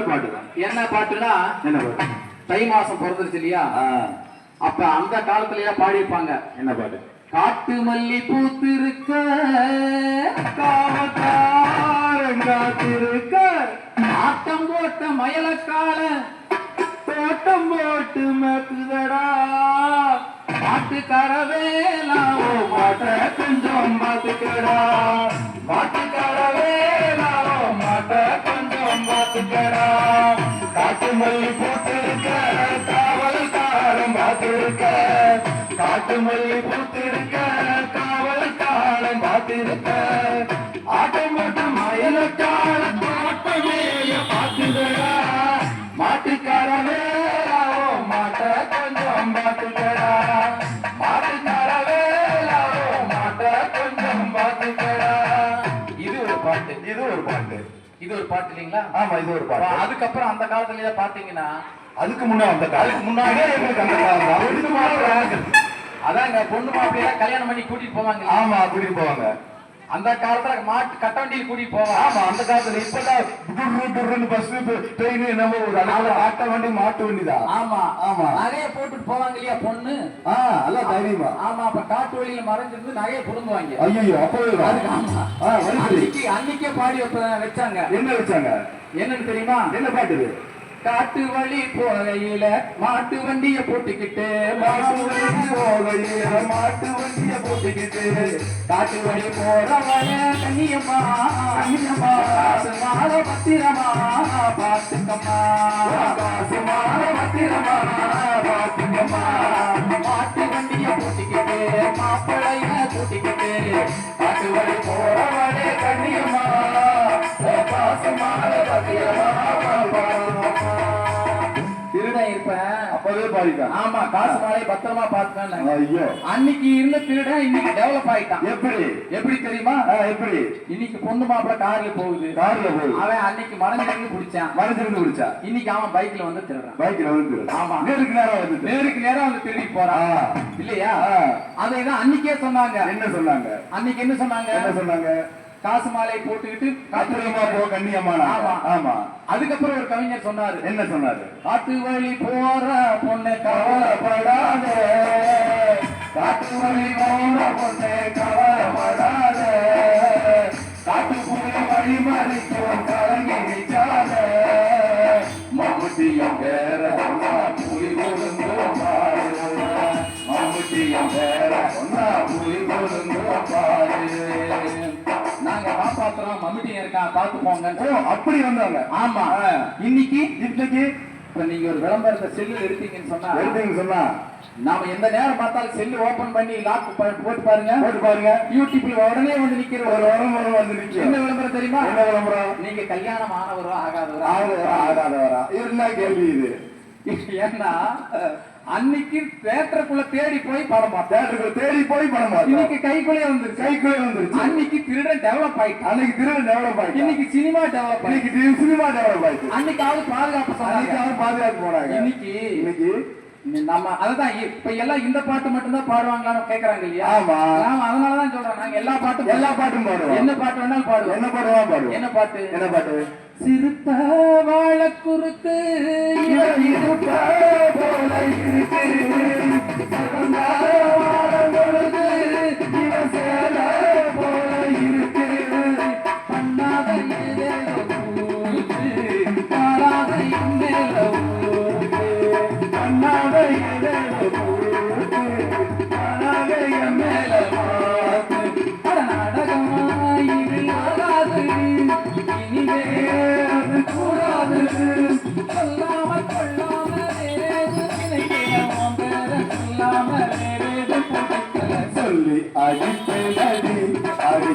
பாட்டு தான் என்ன பாட்டுனா என்ன பாட்டு? தை மாசம் பிறந்துருச்சு இல்லையா? அப்ப அந்த காலத்திலேயே பாடியிருப்பாங்க. என்ன பாட்டு? காட்டு மல்லி பூத்திருக்க காத்திருக்க ஆட்டம் போட்ட மயலக்கால தோட்டம் போட்டு மேக்குதடா பாட்டுக்காரவேலாவோ மாட்ட கொஞ்சம் பாத்துக்கடா மாட்ட பாத்துக்கடா காட்டு மல்லி பூத்திருக்க காவல்காரன் பார்த்திருக்க. காட்டு மல்லி பூத்திருக்க காவல்காரன் பார்த்திருக்க. பாட்டு இல்லைங்களா? ஆமா இது ஒரு பாட்டு. அதுக்கப்புறம் அந்த காலத்திலேயே பாத்தீங்கன்னா அதுக்கு முன்ன அந்த காலம். முன்னாடியே எங்களுக்கு அந்த காலம் அதாங்க பொண்ணு மாப்பிள்ளைய கல்யாணம் பண்ணி கூட்டிட்டு போவாங்க? ஆமா கூட்டிட்டு போவாங்க. அந்த காலத்துல மாட்டு கட்ட வண்டியில் கூட்டிட்டு போவாங்க ஆமா அந்த காலத்துல இப்பதான் துர்ரு துர்ருன்னு பஸ் ட்ரெயின் என்னமோ ஒரு அழகான ஆட்ட வண்டி மாட்டு வண்டி தான் ஆமா ஆமா. நகைய போட்டுட்டு போவாங்க இல்லையா பொண்ணு? ஆ நல்லா தைரியமா. ஆமா அப்ப காட்டு வழியில மறைஞ்சிருந்து நகைய புடுங்குவாங்க. ஐயோ அப்பவே அன்னைக்கு அன்னைக்கே பாடி வச்சாங்க. என்ன வச்சாங்க? என்னன்னு தெரியுமா? என்ன பாட்டு காட்டு வழி போகையில மாட்டு வண்டிய போட்டுக்கிட்டு மாட்டு வண்டி போகையில மாட்டு வண்டிய போட்டுக்கிட்டு காட்டு வழி போறவன கண்ணியம்மா கண்ணியம்மா காசு பத்திரமா பாத்துக்கம்மா காசு பத்திரமா பாத்துக்கம்மா ஆமா காசு மாலை பத்திரமா பாத்துக்கேன் ஐயோ. அன்னைக்கு இருந்த திருடன் இன்னைக்கு டெவலப் ஆயிட்டான். எப்படி? எப்படி தெரியுமா? எப்படி? இன்னைக்கு பொண்ணு மாப்பிள கார்ல போகுது. கார்ல போய் அவன் அன்னைக்கு மனதிலிருந்து பிடிச்சான் மனசிலிருந்து குடிச்சா? இன்னைக்கு அவன் பைக்ல வந்து திருடுறான். பைக்ல வந்து ஆமா. நேருக்கு நேரம் வந்து நேருக்கு நேரம் வந்து திருடி போறான். இல்லையா. அதை தான் அன்னைக்கே சொன்னாங்க. என்ன சொன்னாங்க? அன்னைக்கு என்ன சொன்னாங்க? என்ன சொன்னாங்க? காசு மாலை போட்டுக்கிட்டு காத்திரமா போ கண்ணியம்மா ஆமா. அதுக்கப்புறம் ஒரு கவிஞர் சொன்னாரு. என்ன சொன்னாரு? காட்டு வழி போற பொண்ணு கவலைப்படாத. காட்டு வழி போன பொண்ணே கவலைப்படாத. காட்டு புலி வழி மறிக்கும் கலங்கி நிற்காத மம்முட்டியும் பேர சொன்னா புலி கொழுந்து பாரு. மம்முட்டியும் பேர சொன்னா புலி கொழுந்து பாரு. மம்மிட்டி இருக்கான் பாத்து போங்க ஓ அப்படி வந்தாங்க. ஆமா. இன்னைக்கு இன்னைக்கு இப்ப நீங்க ஒரு விளம்பரத்தை செல்லு எடுத்தீங்கன்னு சொன்னா எடுத்தீங்க சொன்னா. நாம எந்த நேரம் பார்த்தாலும் செல்லு ஓபன் பண்ணி லாக் போட்டு பாருங்க. போட்டு பாருங்க. யூடியூப்ல உடனே வந்து நிக்கிற ஒரு வரும் வந்து நிற்கும் என்ன விளம்பரம் தெரியுமா? என்ன விளம்பரம்? நீங்க கல்யாணம் ஆனவரோ ஆகாதவரோ? ஆகாதவரா? ஆகாதவரா? இது என்ன கேள்வி இது? ஏன்னா அன்னைக்கு தேட்டருக்குள்ள தேடி போய் படம் பார்த்தேன். தேட்டருக்கு தேடி போய் படம் இன்னைக்கு கைக்குள்ளே வந்துருச்சு. கைக்குள்ளே வந்துருச்சு. அன்னைக்கு திருடன் டெவலப் ஆயிட்டான். அன்னைக்கு திருடன் டெவலப் ஆயிடுச்சு இன்னைக்கு சினிமா டெவலப் இன்னைக்கு சினிமா டெவலப் ஆயிடுச்சு அன்னைக்கு ஆளு பாதுகாப்பு அன்னைக்கு சொன்னாங்க. அவன் பாதுகாப்பு போனாங்க. இன்னைக்கு இன்னைக்கு நம்ம அதுதான் இப்ப எல்லாம் இந்த பாட்டு மட்டும் தான் பாடுவாங்களான்னு கேக்குறாங்க இல்லையா? ஆமா. நாம அதனாலதான் சொல்றோம். நாங்க எல்லா பாட்டும் எல்லா பாட்டும் பாடுவோம். என்ன பாட்டு வேணாலும் பாடுவோம். என்ன பாடுவா பாடுவோம். என்ன பாட்டு? என்ன பாட்டு? சிறுத்த வாழ இருப்ப போல இருக்கு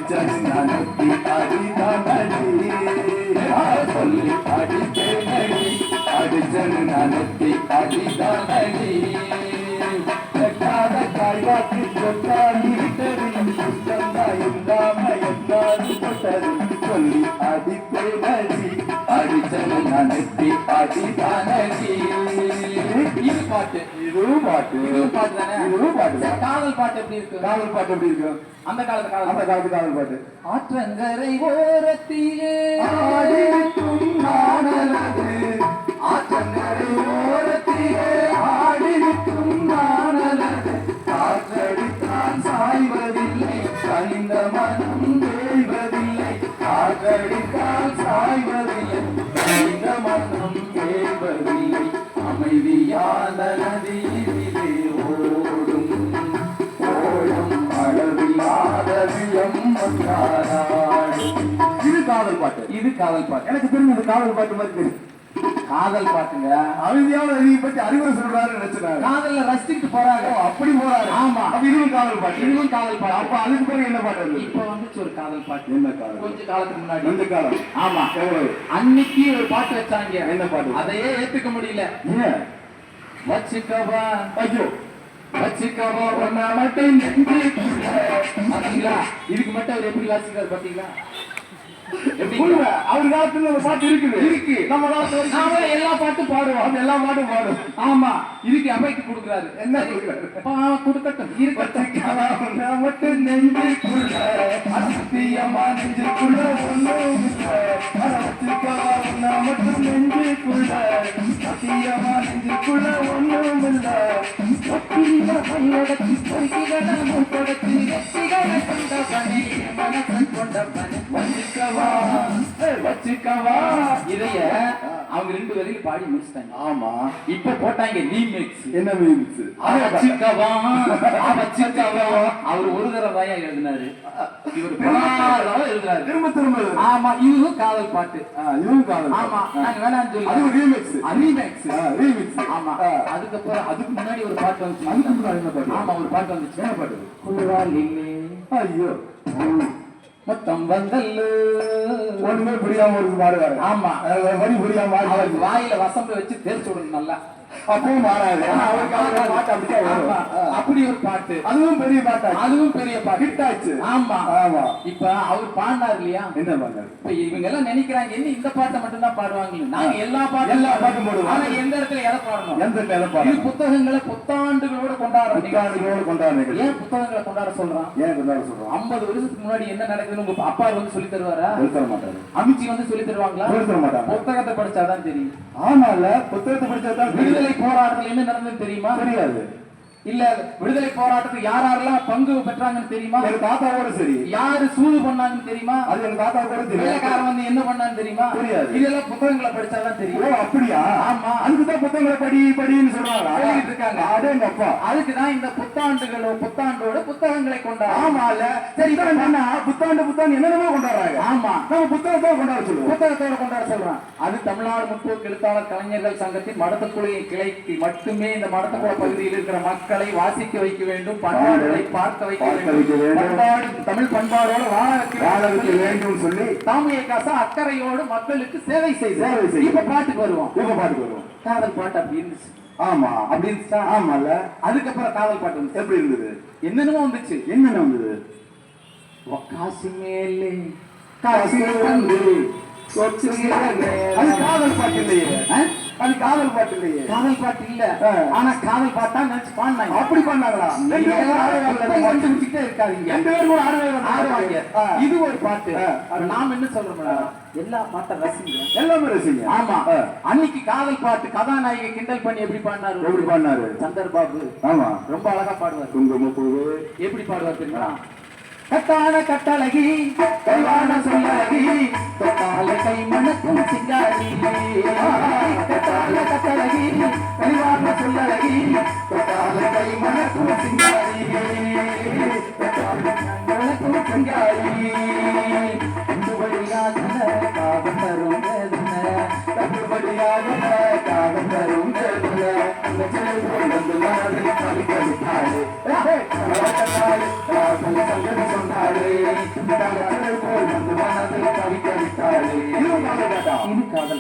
ಚಂದನಕ್ಕೆ ಅರಿದ ನದಿ ಕೊಲ್ಲಿ ಅಡಿಗೆ ನಡಿ ಅಡಿಜನ ನನಕ್ಕೆ ಅಡಿದ ನಡಿ ಕಾಯ್ದಾಕಿ ಕೊಟ್ಟ ನೀಟರಿ ಚಂದ ಇಲ್ಲ ಮಯನ್ನಾರು ಕೊಟ್ಟರು ಕೊಲ್ಲಿ ಅಡಿಗೆ ನಡಿ ಅಡಿಜನ ನನಕ್ಕೆ ಅಡಿದ ನದಿ ಈ ಪಾಟೆ இதுவும் பாட்டு. இதுவும் பாட்டு தானே? இதுவும் பாட்டு தான். காதல் பாட்டு எப்படி இருக்கு? காதல் பாட்டு எப்படி இருக்கு? அந்த காலத்து காதல் அந்த காலத்து காதல் பாட்டு. ஆற்றங்கரை ஓரத்திலே. ஆடிடும் நானது ஆற்றங்கரை ஓரத்திலே. ஆடிடும் நானது காற்றடித்தான் சாய்வதில்லை. கனிந்த மனம் வேழ்வதில்லை காற்றடித்தான் சாய்வதில்லை. கனிந்த மனம் வேழ்வதில்லை அமைதியான நதியிலே ஓடும். ஓடும் அளவில்லாத விளம் வந்தாராடும் இது காதல் பாட்டு. இது காதல் பாட்டு. எனக்கு தெரிஞ்சது காதல் பாட்டு மாதிரி தெரியும். காதல் பாட்டுங்க? அமைதியான நதியை பத்தி அறிவுரை சொல்றாரு நினைச்சுனாரு. காதல்ல ரசிச்சுட்டு போறாங்க அப்படி போறாரு. ஆமா. அப்ப இதுவும் காதல் பாட்டு. இதுவும் காதல் பாட்டு. அப்ப அதுக்கு பிறகு என்ன பாட்டு இப்ப வந்துச்சு ஒரு காதல் பாட்டு. என்ன காதல்? கொஞ்ச காலத்துக்கு முன்னாடி. எந்த காலம். ஆமா. எவ்வளவு? அன்னைக்கு ஒரு பாட்டு வச்சாங்க. என்ன பாட்டு? அதையே ஏத்துக்க முடியல. ஏன்? வச்சுக்கவா ஐயோ வச்சுக்கவா ஒன்னா மட்டும். பாத்தீங்களா? இதுக்கு மட்டும் அவர் எப்படி வாசிக்கிறார் பாத்தீங்களா? அவர் காலத்துல ஒரு பாட்டு இருக்குது. இருக்கு. நம்ம காலத்துல நாம எல்லா பாட்டும் பாடுவோம். எல்லா பாட்டும் பாடும் ஆமா. இதுக்கு அவைக்கு கொடுக்குறாரு. என்ன கொடுக்கட்டும். வச்சுக்கவா மட்டும் நெஞ்சுக்குள்ள அசத்தியமா நெஞ்சுக்குள்ள உன்னை மட்டும் நெஞ்சுக்குள்ள சத்தியமா நெஞ்சுக்குள்ள ஒண்ணும் இல்ல ஒப்பிரில கையடக்கி பொறுக்கிகள மூட்டடக்கி வெற்றிகள கொண்டவனே மனசன் கொண்டவனே வச்சுக்கவா. ஏய், வச்சுக்கவா. இதைய அவங்க ரெண்டு பேரையும் பாடி முடிச்சிட்டாங்க. ஆமா. இப்ப போட்டாங்க ரீமிக்ஸ் என்ன வச்சுக்கவா. அவர் ஒரு தடவை தாயா எழுதினாரு. இவர் பல தடவை எழுதுறாரு. திரும்ப திரும்ப. ஆமா இதுவும் காதல் பாட்டு. இதுவும் காதல் ஆமா. நாங்க வேணாம்னு சொல்லி remix. ரீமிக்ஸ் ஆ, remix. ஆமா. அதுக்கப்புறம் அதுக்கு முன்னாடி ஒரு பாட்டு வந்துச்சு. என்ன பாட்டு? ஆமா ஒரு பாட்டு வந்துச்சு என்ன பாட்டு? குளிராலிலே ஐயோ. மொத்தம் வந்தல்லு. ஒண்ணுமே புரியாம ஒரு பாடுவாரு ஆமா. வரி புரியாம அவர் பாடுவாரு வாயில வசம்பு வச்சு தேர்ச்சி விடணும் நல்லா. அப்பவும் மாறாது. பாட்டு. ஆமா. அப்படி ஒரு பாட்டு. அதுவும் பெரிய பாட்டா? அதுவும் பெரிய பாட்டு. ஹிட் ஆச்சு ஆமா. ஆமா. இப்ப அவர் பாடினார் இல்லையா? என்ன பண்ணாரு இப்ப இவங்க எல்லாம் நினைக்கிறாங்க என்ன இந்த பாட்டை மட்டும் தான் பாடுவாங்க நாங்க எல்லா பாட்டும் எல்லா பாட்டும் போடுவோம். ஆனா எந்த இடத்துல எதை பாடணும்? எந்த மேல இது பாடு புத்தகங்களை புத்தாண்டுகளோட கொண்டாடுற. புத்தாண்டுகளோடு கொண்டாடுறீங்க ஏன் புத்தகங்களை கொண்டாட சொல்றான்? ஏன் கொண்டாட சொல்றோம் ஐம்பது வருஷத்துக்கு முன்னாடி என்ன நடக்குதுன்னு உங்க அப்பா வந்து சொல்லி தருவாரா? சொல்லி தர மாட்டாரு. அமிச்சி வந்து சொல்லி தருவாங்களா? சொல்லி தர மாட்டாங்க. புத்தகத்தை படிச்சாதான் தெரியும். ஆமால புத்தகத்தை படிச்சாதான் விடுதலை போராட்டத்தில் என்ன நடந்தது தெரியுமா? தெரியாது. இல்ல விடுதலை போராட்டத்துக்கு யார் யாரெல்லாம் பங்கு பெற்றாங்கன்னு தெரியுமா? எங்க தாத்தாவோட சரி. யாரு சூது பண்ணாங்கன்னு தெரியுமா? அது எங்க தாத்தா கூட தெரியும் வந்து என்ன பண்ணான்னு தெரியுமா? தெரியாது. இதெல்லாம் புத்தகங்களை படிச்சாதான் ஓ தெரியும் அப்படியா? ஆமா. அதுக்குதான் புத்தகங்களை படி படின்னு சொல்றாங்க சொல்லிட்டு இருக்காங்க. அதே எங்க அப்பா. அதுக்குதான் இந்த புத்தாண்டுகளோ புத்தாண்டோட புத்தகங்களை கொண்டாடும் ஆமால சரி இதான் என்னன்னா புத்தாண்டு புத்தாண்டு என்னென்னமோ கொண்டாடுறாங்க. ஆமா. நம்ம புத்தகத்தை கொண்டாட சொல்லுவோம். புத்தகத்தோட கொண்டாட சொல்றான். அது தமிழ்நாடு முற்போக்கு எழுத்தாளர் கலைஞர்கள் சங்கத்தின் மடத்தக்குழு கிளைக்கு மட்டுமே இந்த மடத்தக்குள பகுதியில் இருக்கிற மக்களை வாசிக்க வைக்க வேண்டும் பண்பாடுகளை பார்க்க வைக்க வேண்டும். பண்பாடு தமிழ் பண்பாடோட வாழ வைக்க வேண்டும் சொல்லி தாமிய காசா அக்கறையோடு மக்களுக்கு சேவை செய்து. இப்ப பாட்டுக்கு வருவோம். இப்ப பாட்டுக்கு வருவோம். காதல் பாட்டு அப்படி இருந்துச்சு. ஆமா. அப்படி இருந்துச்சா? ஆமால அதுக்கப்புறம் காதல் பாட்டு எப்படி இருந்தது? என்னென்னமோ வந்துச்சு. என்னென்ன வந்தது? காசி மேலே காசு வந்து காதல் பாட்டு இல்லையே? அது காதல் பாட்டு இல்லையே. காதல் பாட்டு இல்ல. ஆனா காதல் பாட்டா நினைச்சு பாடினாங்க. அப்படி பண்ணாங்களா ரெண்டு பேரும் இருக்காதீங்க. ரெண்டு பேரும் கூட ஆடவே ஆடுவாங்க வரல. ஆ. இது ஒரு பாட்டு. நாம என்ன சொல்றோம்னா எல்லா பாட்டும் ரசிங்க. எல்லாமே ரசிங்க. ஆமா. அன்னைக்கு காதல் பாட்டு கதாநாயகி கிண்டல் பண்ணி எப்படி பாடினாரு? எப்படி பண்ணாரு சந்தர் பாபு. ஆமா. ரொம்ப அழகா பாடுவார். குங்குமப்பூவு. எப்படி பாடுவார் தெரியுமா? கத்தான கட்டழகி கைவான சொல்லழகி கத்தால கை மணக்கும் சிங்காரி. கத்தால கட்டழகி கைவான சொல்லழகி கத்தால கை மணக்கும் சிங்காரி. கத்தால மணக்கும் சிங்காரி.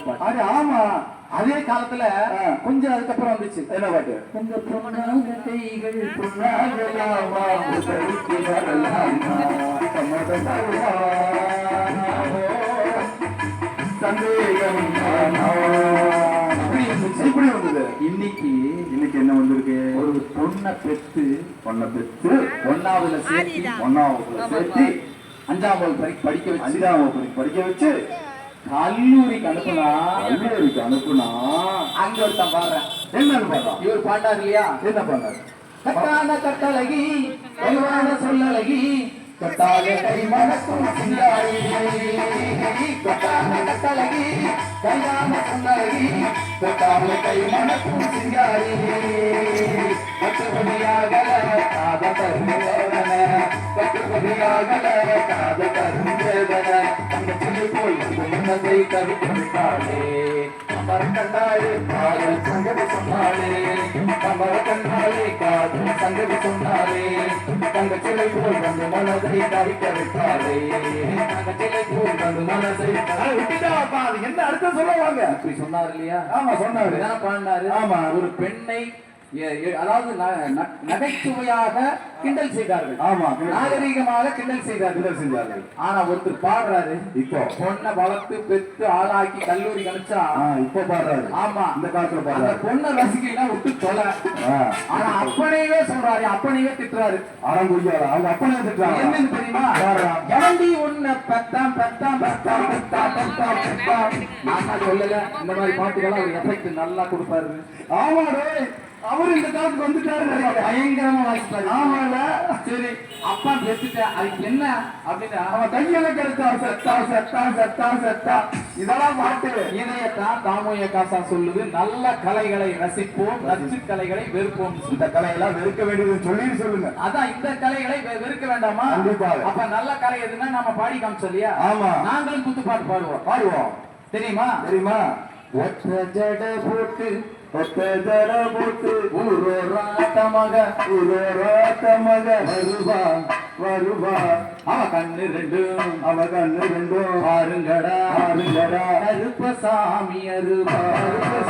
பாட்டு ஆமா அதே காலத்துல. கொஞ்சம் அதுக்கப்புறம் வந்துச்சு என்ன பாட்டு கைகள் உதவிக்கு வரலாமா? சந்தேகம்? இப்படி. இப்படி வந்தது இன்னைக்கு இன்னைக்கு என்ன வந்திருக்கு ஒரு பொண்ணை பெத்து பொண்ணை பெற்று ஒன்னாவதுல சேர்த்து ஒன்னாவது சேர்த்து அஞ்சாம் வகுப்பு படிக்க வச்சு அஞ்சாம் வகுப்பு படிக்க வச்சு கல்லூரிக்கு அனுப்புனா? கல்லூரிக்கு அனுப்புனா? அங்க ஒருத்தன் பாடுறேன். என்னன்னு பார்த்தா இவர் பாண்டார் இல்லையா? என்ன பண்ணாரு கட்டான கட்டழகி கல்வான சொல்லழகி தொட்டாலே கை மணக்கும் சிங்காரி தொட்டாலே கட்டழகி கையாம புன்னழகி தொட்டாலே கை மணக்கும் சிங்காரி கட்டுப்படியாகல காத தருவேதன கட்டுப்படியாகல காத தருவேதன விட்டாளே அமர கண்டாளே காதல் அமர போல் வந்து மனதை தவிக்க போல் வந்து மனதை என்ன அர்த்தம் சொல்லுவாங்க? அப்படி சொன்னார் இல்லையா? ஆமா சொன்னாரு. ஆமா. ஒரு பெண்ணை அதாவது நகைச்சுவையாக கிண்டல் செய்தார்கள். ஆமா நாகரீகமாக கிண்டல் செய்தார்கள். கிண்டல் செஞ்சார்கள் ஆனா ஒருத்தர் பாடுறாரு. இப்போ. பொண்ணை வளர்த்து பெத்து ஆளாக்கி கல்லூரி கழிச்சா ஆ, இப்போ பாடுறாரு. ஆமா. இந்த காலத்துல பாடுறாரு. பொண்ணை ரசிக்கலாம் விட்டு ஆ, ஆனா அப்பனையே சொல்றாரு. அப்பனையே திட்டுறாரு. குடிக்காத அவங்க அப்பனே திட்டுறாங்க என்னன்னு தெரியுமா. எவண்டி உன்னை பெத்தாம் பெத்தாம் பெத்தாம் பெத்தாம் பெத்தாம் பெத்தாம்? நான் சொல்லல இந்த மாதிரி பாட்டுக்கெல்லாம் ஒரு எஃபெக்ட் நல்லா கொடுப்பாரு. ஆமா அவரு இந்த காலத்துக்கு வந்துட்டாரு. பயங்கரமா வாசிப்பாரு. ஆமால சரி அப்பா பெத்துட்டேன் அதுக்கு என்ன அப்படின்னா அவன் கையில கிடைச்சா செத்தா செத்தா செத்தா செத்தா இதெல்லாம் பாட்டு. இதையத்தான் தாமோய காசா சொல்லுது. நல்ல கலைகளை ரசிப்போம் நச்சு கலைகளை வெறுப்போம். இந்த கலையெல்லாம் வெறுக்க வேண்டியதுன்னு சொல்லி சொல்லுங்க. அதான் இந்த கலைகளை வெறுக்க வேண்டாமா. அப்ப நல்ல கலை எதுன்னா நம்ம பாடி காமிச்சோம் இல்லையா ஆமா. நாங்களும் குத்து பாட்டு பாடுவோம். பாடுவோம். தெரியுமா? தெரியுமா? ஒற்ற ஜட போட்டு ஒத்த ஜட போட்டு ஊரோராட்டமாக உரோராட்ட மக வருவா வருவா. அவ கண்ணு ரெண்டும் அவ கண்ணு ரெண்டும். பாருங்கடா ஆறுங்கடா கருப்பசாமி அருவா.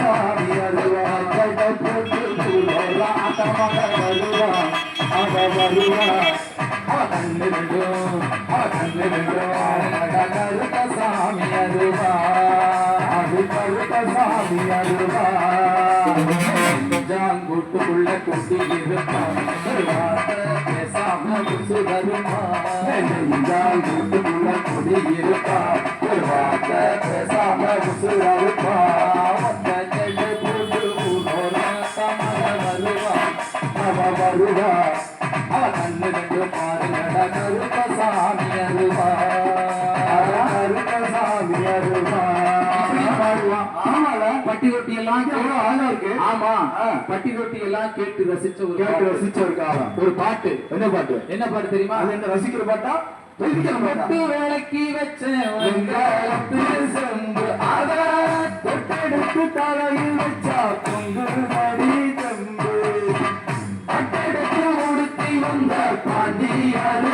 சாமி அருவா. கட போட்டு ஊரோராட்டமாக வருவா. அவ வருவா. அவ கண்ணு ரெண்டும் அவ கண்ணு ரெண்டும். கருப்பசாமி அருவா. அது கருத்த சாமி அருவா. ஜாங்கூட்டுக்குள்ள குசி இருப்பான் பேசாம முசு வருமா கூட்டுக்குள்ள குடி இருப்பான் ஒரு வார்த்தை பேசாம வருவா அவ கண்ணு ரெண்டு பாருங்கடா கருப்பசாமி அருவா அருவா பட்டி ரொட்டி எல்லாம் எவ்வளவு அழகா இருக்கு. ஆமா. பட்டி ரொட்டி எல்லாம் கேட்டு ரசிச்ச ஒரு கேட்டு. ரசிச்ச ஒரு பாட்டு. என்ன பாட்டு? என்ன பாட்டு தெரியுமா? அது என்ன ரசிக்கிற பாட்டா? தொட்டு விளக்கி வச்ச செம்பு. தொட்டெடுத்து தலையில் வச்சா பொங்குமடி தம்பு அட்டெடுத்து உடுத்தி வந்த பாண்டியாரு.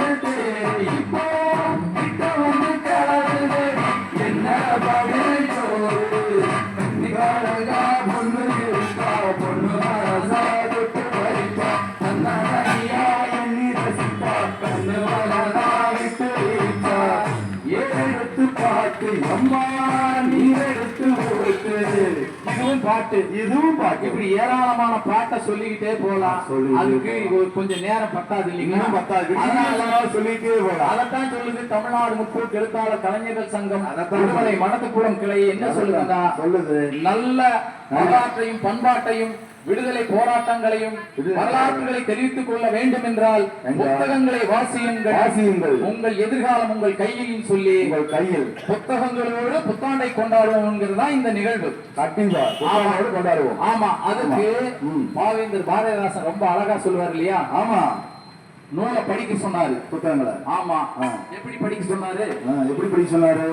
பாட்டு இதுவும் பாட்டு. இப்படி ஏராளமான பாட்டை சொல்லிக்கிட்டே போலாம் அதுக்கு கொஞ்சம் நேரம் பத்தாது இல்லைங்களா? பத்தாது. சொல்லிட்டே போலாம் அதைத்தான் சொல்லுது தமிழ்நாடு முற்போக்கு எழுத்தாளர் கலைஞர்கள் சங்கம். அதைத்தான் விடுதலை மடத்துக்குளம் கிளை என்ன சொல்லுதுன்னா சொல்லுது. நல்ல வரலாற்றையும் பண்பாட்டையும் விடுதலை போராட்டங்களையும் வரலாற்றுகளை தெரிவித்துக் கொள்ள வேண்டும் என்றால் புத்தகங்களை வாசியுங்கள். வாசியுங்கள். உங்கள் எதிர்காலம் உங்கள் கையில் சொல்லி உங்கள் கையில். புத்தகங்களோடு புத்தாண்டை கொண்டாடுவோம்ங்கிறது தான் இந்த நிகழ்வு. கண்டிப்பா. கொண்டாடுவோம். ஆமா. அதுக்கு. பாவேந்தர் பாரதிதாசன் ரொம்ப அழகா சொல்லுவார் இல்லையா? ஆமா. நூலை படிக்க சொன்னாரு. புத்தகங்களை. ஆமா. எப்படி படிக்க சொன்னாரு? எப்படி படி சொன்னாரு?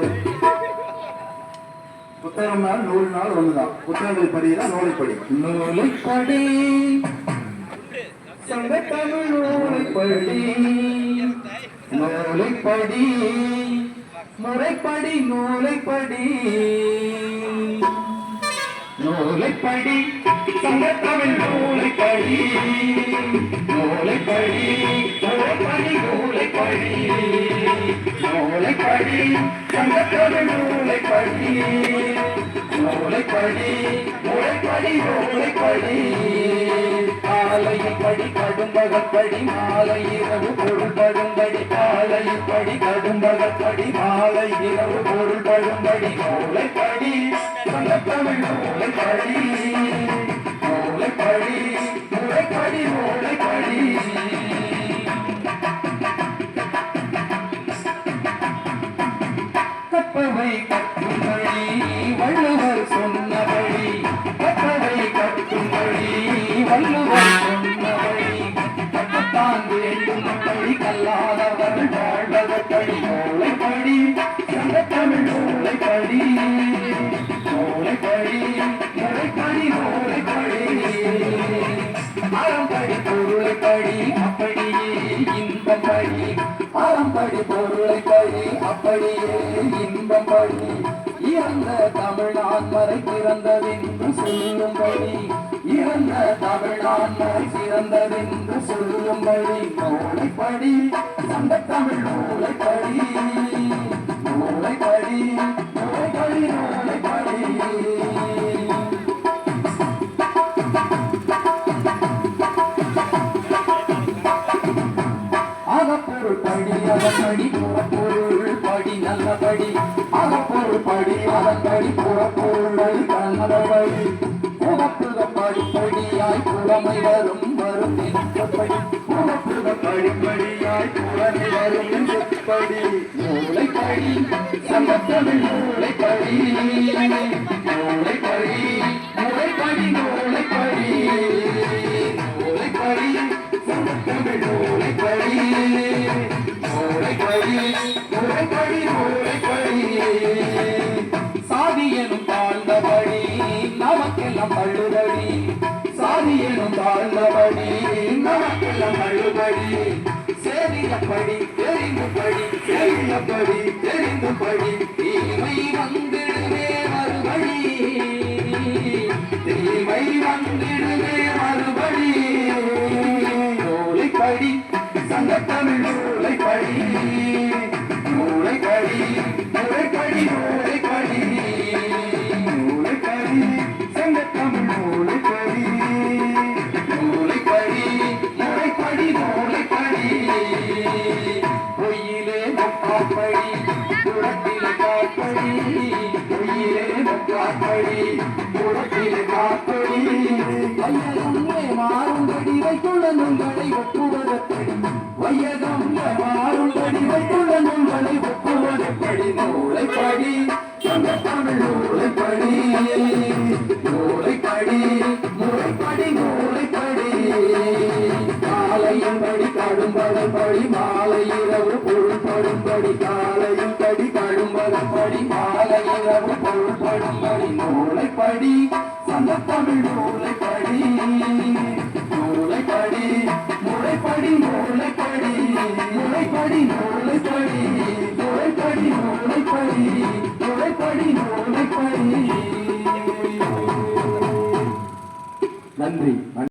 புத்தகம்னா நாள் நூறு நாள் ஒண்ணுதான். புத்தகங்கள் படிதான் நூலை படி. நூலை படி. தமிழ் நூலை படி. நூலை படி முறைப்படி நூலை படி. நூலை படி. சங்க தமிழ் நூலை படி. நூலை படி. முறைப்படி நூலை படி. நூலை படி சங்கத்தோடு நூலை படி நூலை படி முறைப்படி நூலை படி காலையில் படி கடும்பகப்படி மாலை இரவு பொருள் படும்படி காலையில் படி கடும்பகப்படி மாலை இரவு பொருள் படும்படி நூலை படி சங்கத்தமிழ் நூலை படி படி நூலை படி சங்க தமிழ் நூலை படி நூலை படி முறை படி நூலை படி அறம்படி பொருளை படி அப்படியே இன்பம் படி அறம்படி பொருளை படி அப்படியே இன்பம் சொல்லும்படி. இறந்த தமிழ்நான் தமிழ் நூலை அகப்பொருள் படி அதன்படி புறப்பொருள் நல்லபடி புறப்புக படிப்படியாய் புறமை வரும் வரும் என்பபடி புறப்புக படிப்படியாய் புறமை வரும் என்பபடி மூளைப்படி சங்கத்தமிழ் மூளைப்படி. மூளைப்படி நூலைப்படி நூலைப்படி நூலைப்படி சங்கத்தமிழ் நூலைப்படி நூலைப்படி நூலைப்படி நூலைப்படி நல்லபடி தாழ்ந்தபடி மழுபடி தள்ளுபடி தெரிந்துபடி சேரியப்படி தெரிந்துபடி. தீமை வந்திடுவே மறுபடி. தீமை வந்திடுவே மறுபடி. நூலைப்படி சங்கத்தமிழ் நூலைப்படி நூலைப்படி நூலைப்படி தமிழ் நூலைப்படி நூலைப்படி முறைப்படி நூலைப்படி காலையும் படி கடும்பதம் மாலை இரவு பொருள் காலையும் படி கடும்பதம் மாலை இரவு பொருள் நூலைப்படி சந்த தமிழ் நூலைப்படி நூலைப்படி முறைப்படி நூலைப்படி முறைப்படி நூலைப்படி முறைப்படி நூலைப்படி முறைப்படி நூலைப்படி நன்றி.